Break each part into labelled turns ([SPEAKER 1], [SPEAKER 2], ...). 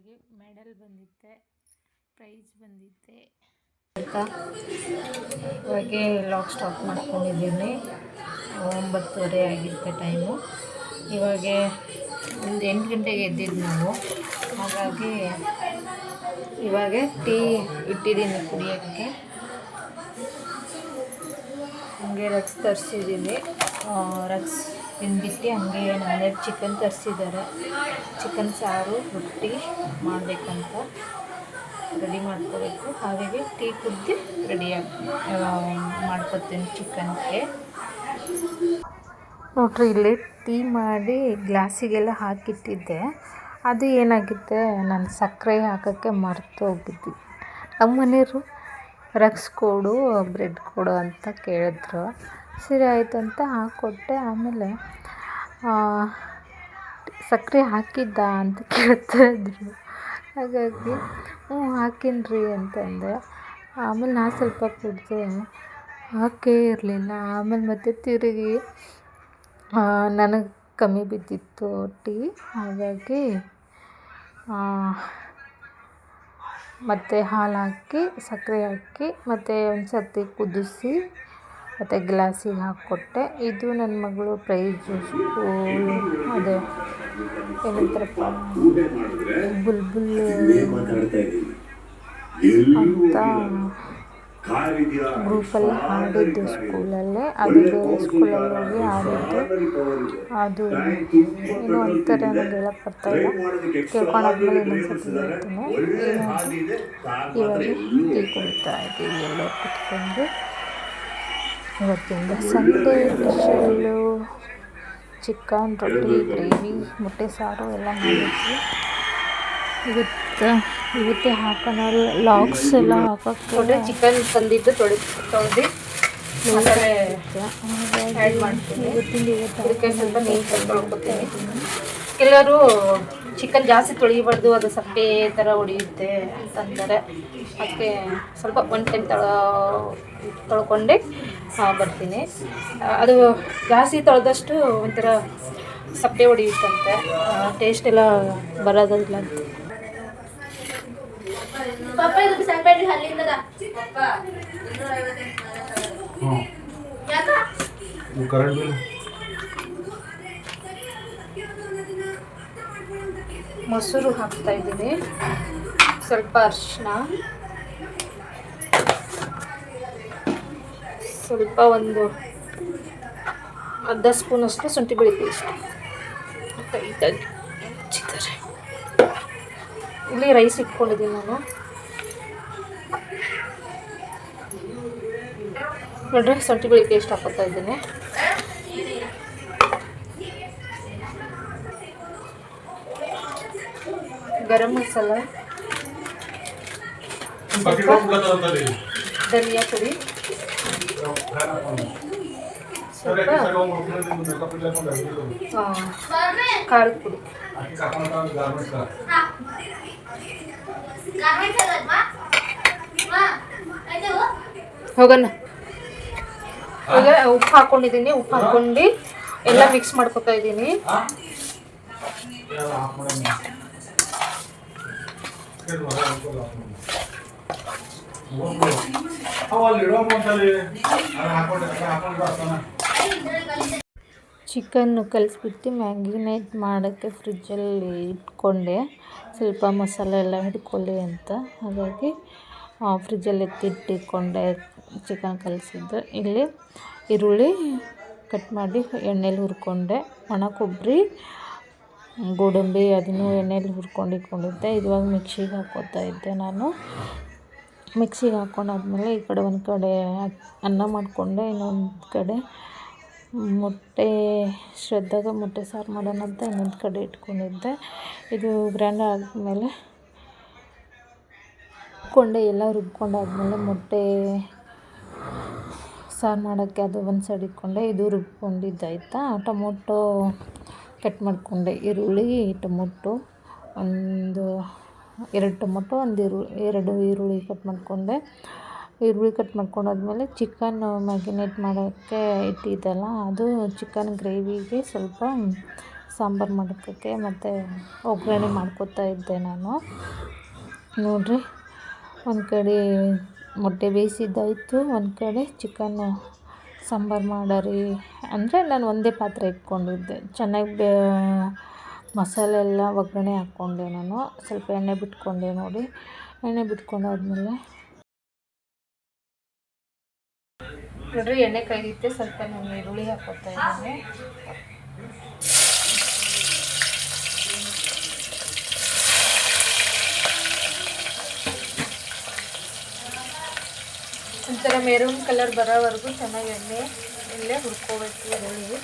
[SPEAKER 1] ಹಾಗಾಗಿ medal ಬಂದಿತ್ತೆ price ಬಂದಿತ್ತೆ. ಇವಾಗ lock stop ಮಾಡ್ಕೊಂಡಿದ್ದೀನಿ. ಒಂಬತ್ತುವರೆ ಆಗಿರುತ್ತೆ ಟೈಮು ಇವಾಗ ಒಂದು ಎಂಟು ಗಂಟೆಗೆ ಎದ್ದಿದ್ದು ನಾವು. ಹಾಗಾಗಿ ಇವಾಗ ಟೀ ಇಟ್ಟಿದ್ದೀನಿ ಕುಡಿಯೋಕ್ಕೆ. ಹಂಗೆ ರಕ್ಸ್ ತರಿಸಿದ್ದೀನಿ. ರಕ್ಸ್ ತಿಂದ್ಬಿಟ್ಟು ಹಂಗೆ ನಾಳೆ ಚಿಕನ್ ತರಿಸಿದ್ದಾರೆ. ಚಿಕನ್ ಸಾರು, ರೊಟ್ಟಿ ಮಾಡಬೇಕಂತ ರೆಡಿ ಮಾಡ್ಕೋಬೇಕು. ಹಾಗಾಗಿ ಟೀ ಕುದ್ದು ರೆಡಿಯಾಗಿ ಮಾಡ್ಕೊತೀನಿ ಚಿಕನ್ಗೆ. ನೋಡ್ರಿ, ಇಲ್ಲಿ ಟೀ ಮಾಡಿ ಗ್ಲಾಸಿಗೆಲ್ಲ ಹಾಕಿಟ್ಟಿದ್ದೆ. ಅದು ಏನಾಗಿದೆ ನಾನು ಸಕ್ಕರೆ ಹಾಕೋಕ್ಕೆ ಮರೆತು ಹೋಗಿದ್ದೆ. ನಮ್ಮ ಮನೆಯವರು ರಕ್ಸ್ ಕೊಡು, ಬ್ರೆಡ್ ಕೊಡು ಅಂತ ಕೇಳಿದ್ರು. ಸರಿ ಆಯಿತು ಅಂತ ಹಾಕ್ಕೊಟ್ಟೆ ಆಮೇಲೆ ಸಕ್ಕರೆ ಹಾಕಿದ್ದ ಅಂತ ಕೇಳ್ತಾ ಇದ್ರು. ಹಾಗಾಗಿ, ಹ್ಞೂ ಹಾಕೀನಿ ರೀ ಅಂತಂದೆ. ಆಮೇಲೆ ನಾ ಸ್ವಲ್ಪ ಕುಡಿದೆ. ಹಾಕೇ ಇರಲಿಲ್ಲ. ಆಮೇಲೆ ಮತ್ತೆ ತಿರುಗಿ ನನಗೆ ಕಮ್ಮಿ ಬಿದ್ದಿತ್ತು ಟೀ. ಹಾಗಾಗಿ ಮತ್ತು ಹಾಲು ಹಾಕಿ, ಸಕ್ಕರೆ ಹಾಕಿ, ಮತ್ತು ಒಂದು ಸರ್ತಿ ಕುದಿಸಿ ಮತ್ತು ಗ್ಲಾಸಿಗೆ ಹಾಕ್ಕೊಟ್ಟೆ. ಇದು ನನ್ನ ಮಗಳು ಪ್ರೈಜು ಸ್ಕೂಲ್ ಅದೇ ಏನಂತಾರಪ್ಪ? ಬುಲ್ಬುಲ್ ಅಂತ ಗ್ರೂಪಲ್ಲಿ ಹಾಡಿದ್ದು ಸ್ಕೂಲಲ್ಲೇ. ಅದು ಬೇರೆ ಸ್ಕೂಲಲ್ಲಿ ಹೋಗಿ ಹಾಡಿದ್ದು ಅದು ಏನೋ ಅಂತಾರೆ ನನಗೆ ಹೇಳಕ್ಕೆ ಬರ್ತಾಯಿಲ್ಲ ಕೇಳ್ಕೊಂಡಾದ್ಮೇಲೆ ಇನ್ನೊಂದ್ಸತಿ ಹೇಳ್ತೀನಿ ಇವಾಗ ಟೀ ಕುಡಿತಾ ಇದ್ದೀವಿ ಎಲ್ಲ ಕುತ್ಕೊಂಡು ಇವತ್ತಿಂದ ಸಂಡೇ ಸ್ಪೆಷಲ್ಲು ಚಿಕನ್ ರೊಟ್ಟಿ ಗ್ರೇವಿ ಮೊಟ್ಟೆ ಸಾರು ಎಲ್ಲ ಮಾಡಿದ್ವಿ. ಇವತ್ತು ಇವತ್ತೇ ಹಾಕೋಣ ಲಾಗ್ಸ್ ಎಲ್ಲ ಹಾಕೋಕ್ಕೆ ಚಿಕನ್ ತಂದಿದ್ದು ತೊಳಿ ತೊಳೆದು ಮಸಾಲೆ ಆ್ಯಡ್ ಮಾಡ್ತೀನಿ. ಇದಕ್ಕೆ ಸ್ವಲ್ಪ ನೀರು ಕೆಲವರು ಚಿಕನ್ ಜಾಸ್ತಿ ತೊಳಿಬಾರ್ದು ಅದು ಸಪ್ಪೆ ಥರ ಹೊಡೆಯುತ್ತೆ ಅಂತಂದರೆ ಅದಕ್ಕೆ ಸ್ವಲ್ಪ ಒಂದು ಟೈಮ್ ತೊಳ ತೊಳ್ಕೊಂಡೆ ಬರ್ತೀನಿ. ಅದು ಜಾಸ್ತಿ ತೊಳೆದಷ್ಟು ಒಂಥರ ಸಪ್ಪೆ ಹೊಡೆಯುತ್ತಂತೆ. ಟೇಸ್ಟ್ ಎಲ್ಲ ಬರೋದಿಲ್ಲ ಅಂತ. ಮೊಸರು ಹಾಕ್ತಾ ಇದ್ದೀನಿ. ಸ್ವಲ್ಪ ಅರಿಶಿನ ಸ್ವಲ್ಪ ಒಂದು ಅರ್ಧ ಸ್ಪೂನಷ್ಟು ಶುಂಠಿ ಬೆಳೆ ಪೇಸ್ಟ್. ಹಚ್ಚಿದ್ದಾರೆ ಇಲ್ಲಿ ರೈಸ್ ಇಟ್ಕೊಂಡಿದ್ದೀನಿ ನಾನು. ನೋಡ್ರಿ ಶುಂಠಿ ಬೆಳೆ ಪೇಸ್ಟ್ ಹಾಕೋತಾ ಇದ್ದೀನಿ. ಗರಂ ಮಸಾಲ ಧನಿಯಾ ಪುಡಿ. ಸ್ವಲ್ಪ ಖಾರದ ಪುಡಿ. ಹೋಗೋಣ ಈಗ ಉಪ್ಪು ಹಾಕೊಂಡಿದ್ದೀನಿ ಉಪ್ಪು ಹಾಕೊಂಡು ಎಲ್ಲ ಮಿಕ್ಸ್ ಮಾಡ್ಕೊತಾ ಇದ್ದೀನಿ. ಚಿಕನ್ನು ಕಲಿಸ್ಬಿಟ್ಟು ಮ್ಯಾಗಿನೇಟ್ ಮಾಡೋಕ್ಕೆ ಫ್ರಿಜ್ಜಲ್ಲಿ ಇಟ್ಕೊಂಡೆ. ಸ್ವಲ್ಪ ಮಸಾಲೆ ಎಲ್ಲ ಹಿಡ್ಕೊಳ್ಳಿ ಅಂತ. ಹಾಗಾಗಿ ಫ್ರಿಜ್ಜಲ್ಲಿ ಎತ್ತಿಟ್ಟಿಕೊಂಡೆ ಚಿಕನ್ ಕಲಿಸಿದ್ದು. ಇಲ್ಲಿ ಈರುಳ್ಳಿ ಕಟ್ ಮಾಡಿ ಎಣ್ಣೆಲಿ ಹುರ್ಕೊಂಡೆ. ಒಣ ಕೊಬ್ಬರಿ ಗೋಡಂಬಿ ಅದನ್ನು ಎಣ್ಣೆಯಲ್ಲಿ ಹುರ್ಕೊಂಡು ಇಟ್ಕೊಂಡಿದ್ದೆ. ಇವಾಗ ಮಿಕ್ಸಿಗೆ ಹಾಕ್ಕೋತಾ ಇದ್ದೆ ನಾನು. ಮಿಕ್ಸಿಗೆ ಹಾಕ್ಕೊಂಡಾದ್ಮೇಲೆ ಈ ಕಡೆ ಒಂದು ಕಡೆ ಅನ್ನ ಮಾಡಿಕೊಂಡೆ, ಇನ್ನೊಂದು ಕಡೆ ಮೊಟ್ಟೆ ಶ್ರದ್ಧಾಗ ಮೊಟ್ಟೆ ಸಾರು ಮಾಡೋಣ ಅಂತ ಇನ್ನೊಂದು ಕಡೆ ಇಟ್ಕೊಂಡಿದ್ದೆ. ಇದು ಗ್ರ್ಯಾಂಡ್ ಆದಮೇಲೆ ರುಬ್ಕೊಂಡೆ, ಎಲ್ಲ ರುಬ್ಕೊಂಡಾದ್ಮೇಲೆ ಮೊಟ್ಟೆ ಸಾರು ಮಾಡೋಕ್ಕೆ ಅದು ಒಂದು ಸೈಡ್ ಇಟ್ಕೊಂಡೆ. ಇದು ರುಬ್ಕೊಂಡಿದ್ದಾಯ್ತಾ ಟೊಮೊಟೊ ಕಟ್ ಮಾಡಿಕೊಂಡೆ ಈರುಳ್ಳಿ, ಟೊಮೊಟೊ, ಒಂದು ಎರಡು ಟೊಮೊಟೊ, ಒಂದು ಈರು ಎರಡು ಈರುಳ್ಳಿ ಕಟ್ ಮಾಡಿಕೊಂಡೆ. ಈರುಳ್ಳಿ ಕಟ್ ಮಾಡ್ಕೊಂಡಾದ್ಮೇಲೆ ಚಿಕನ್ ಮ್ಯಾಗಿನೇಟ್ ಮಾಡೋಕ್ಕೆ ಇಟ್ಟಿದ್ದಲ್ಲ, ಅದು ಚಿಕನ್ ಗ್ರೇವಿಗೆ ಸ್ವಲ್ಪ ಸಾಂಬಾರು ಮಾಡೋಕ್ಕೆ ಮತ್ತು ಒಗ್ಗರಣೆ ಮಾಡ್ಕೊತಾ ಇದ್ದೆ ನಾನು. ನೋಡಿರಿ, ಒಂದು ಕಡೆ ಮೊಟ್ಟೆ ಬೇಯಿಸಿದ್ದಾಯಿತು, ಒಂದು ಕಡೆ ಚಿಕನ್ನು ಸಾಂಬಾರು ಮಾಡರಿ ಅಂದರೆ ನಾನು ಒಂದೇ ಪಾತ್ರೆ ಇಟ್ಕೊಂಡಿದ್ದೆ. ಚೆನ್ನಾಗಿ ಬೇ, ಮಸಾಲೆ ಎಲ್ಲ ಒಗ್ಗರಣೆ ಹಾಕ್ಕೊಂಡೆ ನಾನು. ಸ್ವಲ್ಪ ಎಣ್ಣೆ ಬಿಟ್ಕೊಂಡೆ ನೋಡಿ. ಎಣ್ಣೆ ಬಿಟ್ಕೊಂಡಾದ್ಮೇಲೆ ನೋಡ್ರಿ ಎಣ್ಣೆ ಕೈದಿತ್ತೆ ಸ್ವಲ್ಪ ನಾನು ಈರುಳ್ಳಿ ಹಾಕೋತಾ ಇದ್ದೀನಿ. ಒಂಥರ ಮೆರೂನ್ ಕಲರ್ ಬರೋವರೆಗೂ ಚೆನ್ನಾಗಿ ಎಣ್ಣೆ ಇಲ್ಲೇ ಹುರ್ಕೋಬೇಕು ಈರುಳ್ಳಿ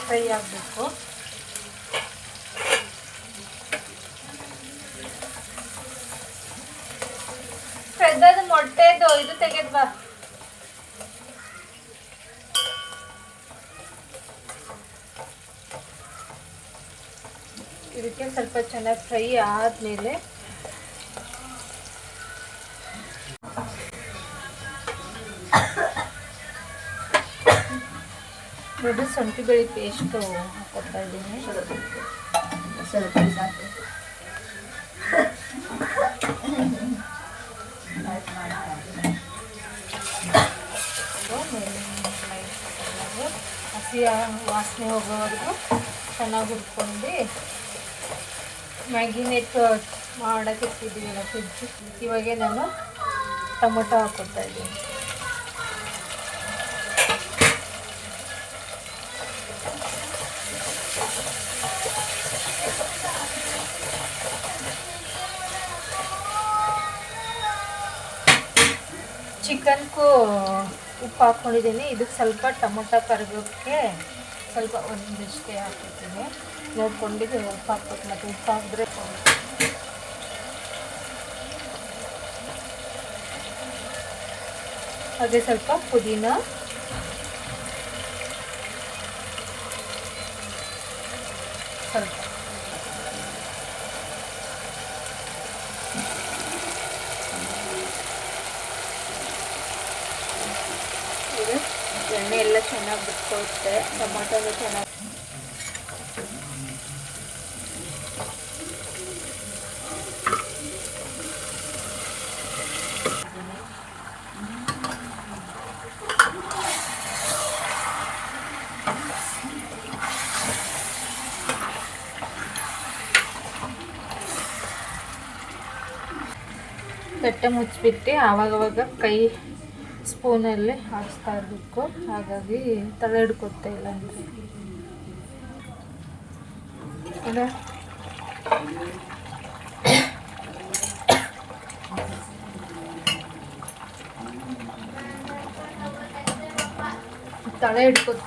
[SPEAKER 1] ಫ್ರೈ ಆಗಬೇಕು. ಪೆದ್ದದು ಮೊಟ್ಟೆದು, ಇದು ತೆಗೆದ್ ಬಾ. ಇದಕ್ಕೆ ಸ್ವಲ್ಪ ಚೆನ್ನಾಗಿ ಫ್ರೈ ಆದಮೇಲೆ ನೋಡಿ ಸೊಂಟಿ ಬೆಳಿ ಪೇಸ್ಟ್ ಹಾಕೋತಾ ಇದ್ದೀನಿ.
[SPEAKER 2] ಸ್ವಲ್ಪ ಸಾಕು
[SPEAKER 1] ಹಸಿ ವಾಸನೆ ಹೋಗೋವರೆಗೂ ಚೆನ್ನಾಗಿ ಹುರ್ಕೊಂಡು ಮ್ಯಾಗಿನೇಟ್ ಮಾಡೋಕೆ ಇಟ್ಟಿದ್ದೀವಿ ಫ್ರಿಜ್ ಇವಾಗೆ ನಾನು ಟೊಮೊಟೊ ಹಾಕೋತಾ ಇದ್ದೀನಿ. ಚಿಕನ್ಗೂ ಉಪ್ಪು ಹಾಕ್ಕೊಂಡಿದ್ದೀನಿ ಇದಕ್ಕೆ ಸ್ವಲ್ಪ ಟೊಮೊಟೊ ಕರಿಬೇಕ್ಕೆ ಸ್ವಲ್ಪ ಒಂದಿಷ್ಟೇ ಹಾಕಿದ್ದೀನಿ ನೋಡ್ಕೊಂಡಿದ್ದು ಉಪ್ಪು ಹಾಕ್ಬೇಕು. ಮತ್ತು ಉಪ್ಪು ಹಾಕಿದ್ರೆ ಹಾಗೆ ಸ್ವಲ್ಪ ಪುದೀನ. ಸ್ವಲ್ಪ ಇದು ಎಣ್ಣೆ ಎಲ್ಲ ಚೆನ್ನಾಗಿ ಬಿಟ್ಕೊಳುತ್ತೆ ಟೊಮಾಟೋನು ಚೆನ್ನಾಗಿ ತಟ್ಟೆ ಮುಚ್ಚಿಬಿಟ್ಟು ಆವಾಗವಾಗ ಕೈ ಸ್ಪೂನಲ್ಲಿ ಹಾಕ್ಸ್ತಾ ಇರಬೇಕು. ಹಾಗಾಗಿ ತಲೆ ಹಿಡ್ಕೊತಾ ಇಲ್ಲ ಅಂದರೆ. ಅದೇ. ತಲೆ ಹಿಡ್ಕೊತ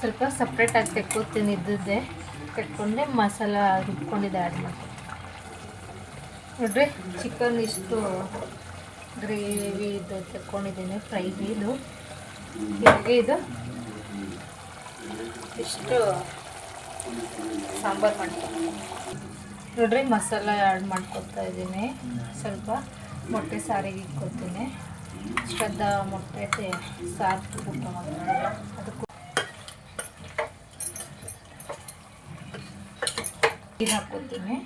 [SPEAKER 1] ಸ್ವಲ್ಪ ಸಪ್ರೇಟಾಗಿ ತೆಕ್ಕೋತೀನಿ ಇದ್ದದ್ದೇ. ತೆಕ್ಕೊಂಡೆ ಮಸಾಲ ರುಬ್ಕೊಂಡಿದ್ದೆ ಆ್ಯಡ್ ಮಾಡಿ ನೋಡ್ರಿ ಚಿಕನ್ ಇಷ್ಟು ಗ್ರೇವಿ ಇದು ತಕ್ಕೊಂಡಿದ್ದೀನಿ ಫ್ರೈ ಇದು. ಹೀಗೆ ಇದು? ಇಷ್ಟು ಸಾಂಬಾರು ಮಾಡ್ತೀನಿ. ನೋಡ್ರಿ, ಮಸಾಲ ಆ್ಯಡ್ ಮಾಡ್ಕೊತಾ ಇದ್ದೀನಿ. ಸ್ವಲ್ಪ ಮೊಟ್ಟೆ ಸಾರಿಗೆ ಇಟ್ಕೊತೀನಿ ಶ್ರದ್ಧಾ ಮೊಟ್ಟೆ ಸಾರು ಊಟ ಮಾಡ್ತಾರೆ ಅದಕ್ಕೂ ನೀರು ಹಾಕ್ಕೊತೀನಿ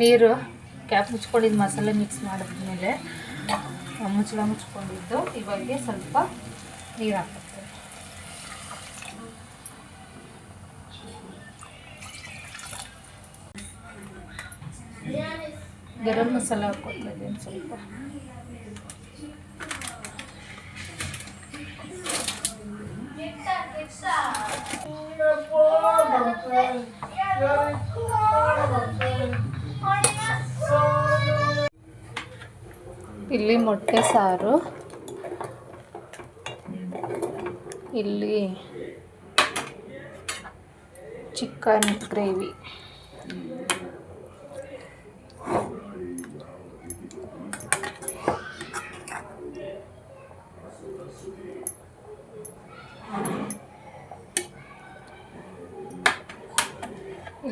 [SPEAKER 1] ನೀರು ಕ್ಯಾಪ್ ಮುಚ್ಕೊಂಡಿದ್ದು ಮಸಾಲೆ ಮಿಕ್ಸ್ ಮಾಡಿದ್ಮೇಲೆ ಮುಚ್ಚಳ ಮುಚ್ಕೊಂಡಿದ್ದು, ಇವಾಗೆ ಸ್ವಲ್ಪ ನೀರು ಹಾಕುತ್ತೆ ಗರಂ ಮಸಾಲ ಹಾಕ್ಕೊತಾ ಸ್ವಲ್ಪ. ಇಲ್ಲಿ ಮೊಟ್ಟೆ ಸಾರು ಇಲ್ಲಿ ಚಿಕನ್ ಗ್ರೇವಿ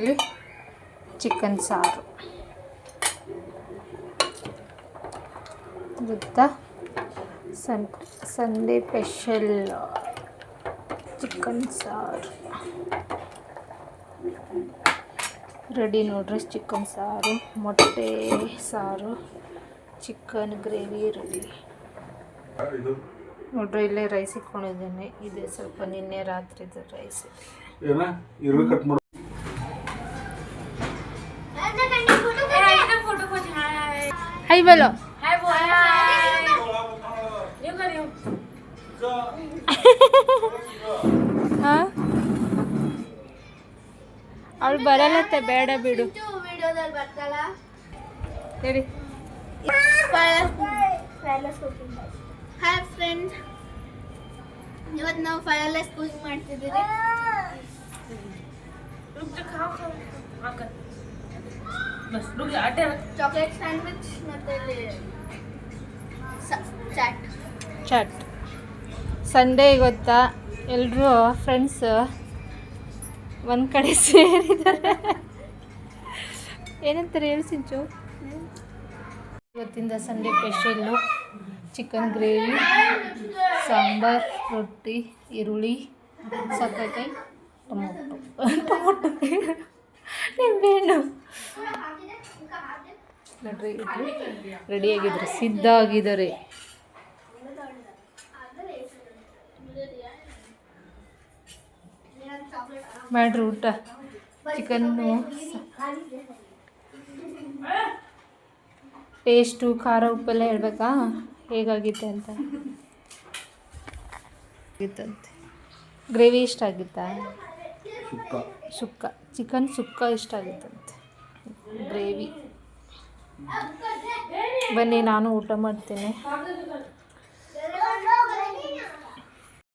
[SPEAKER 1] ಇಲ್ಲಿ ಚಿಕನ್ ಸಾರು. ಗೊತ್ತಾ? ಸನ್, ಸಂಡೇ ಸ್ಪೆಷಲ್ ಚಿಕನ್ ಸಾರು. ರೆಡಿ ನೋಡ್ರಿ ಚಿಕನ್ ಸಾರು, ಮೊಟ್ಟೆ ಸಾರು, ಚಿಕನ್ ಗ್ರೇವಿ ರೆಡಿ. ನೋಡ್ರಿ ಇಲ್ಲೇ ರೈಸ್ ಇಟ್ಕೊಂಡಿದ್ದೇನೆ. ಇದೆ ಸ್ವಲ್ಪ ನಿನ್ನೆ ರಾತ್ರಿದು ರೈಸ್
[SPEAKER 3] ಏನ ಈರುಳ್ಳಿ ಕಟ್ ಮಾಡು
[SPEAKER 1] ಹೈ ಬಲೋ ಹಾಂ ಅವಳು ಬರಲ್ಲತ್ತೆ ಬೇಡ ಬಿಡು
[SPEAKER 2] ವಿಡಿಯೋದಲ್ಲಿ ಬರ್ತಾಳ
[SPEAKER 1] ಹೇಳಿ
[SPEAKER 2] ಹಾಯ್ ಫ್ರೆಂಡ್ಸ್ ಇವತ್ತು ನಾವು ಫೈರ್ಲೆಸ್ ಕುಕಿಂಗ್ ಮಾಡ್ತಿದ್ದೀವಿ ಚಾಕ್ಲೇಟ್ ಸ್ಯಾಂಡ್ವಿಚ್ ಮತ್ತೆ ಚಾಟ್
[SPEAKER 1] ಚಾಟ್ ಸಂಡೇ ಗೊತ್ತಾ? ಎಲ್ಲರೂ ಫ್ರೆಂಡ್ಸ್ ಒಂದು ಕಡೆ ಸೇರಿದ್ದಾರೆ. ಏನಂತಾರೆ ಹೇಳಿ ಸಿಂಚು. ಇವತ್ತಿಂದ Sunday special chicken gravy sambar ರೊಟ್ಟಿ ಈರುಳ್ಳಿ ಸೌತೆಕಾಯಿ ಟೊಮೊಟೊ. ಟೊಮೊಟೊ. ನಿಂಬೆಹಣ್ಣು ನೋಡ್ರಿ ರೆಡಿಯಾಗಿದ್ದಾರೆ ಸಿದ್ಧ ಆಗಿದ್ದಾರೆ ಮಾಡ್ರಿ ಊಟ. ಚಿಕನ್ನು. ಟೇಸ್ಟು ಖಾರ ಉಪ್ಪೆಲ್ಲ ಹೇಳ್ಬೇಕಾ? ಹೇಗಾಗಿತ್ತೆ ಅಂತ? ಆಗಿತ್ತಂತೆ. ಗ್ರೇವಿ ಇಷ್ಟ ಆಗಿತ್ತಾ
[SPEAKER 3] ಸುಕ್ಕ.
[SPEAKER 1] ಸುಕ್ಕ. ಚಿಕನ್ ಸುಕ್ಕ ಇಷ್ಟ ಆಗಿತ್ತಂತೆ. ಗ್ರೇವಿ. ಬನ್ನಿ ನಾನು ಊಟ ಮಾಡ್ತೀನಿ.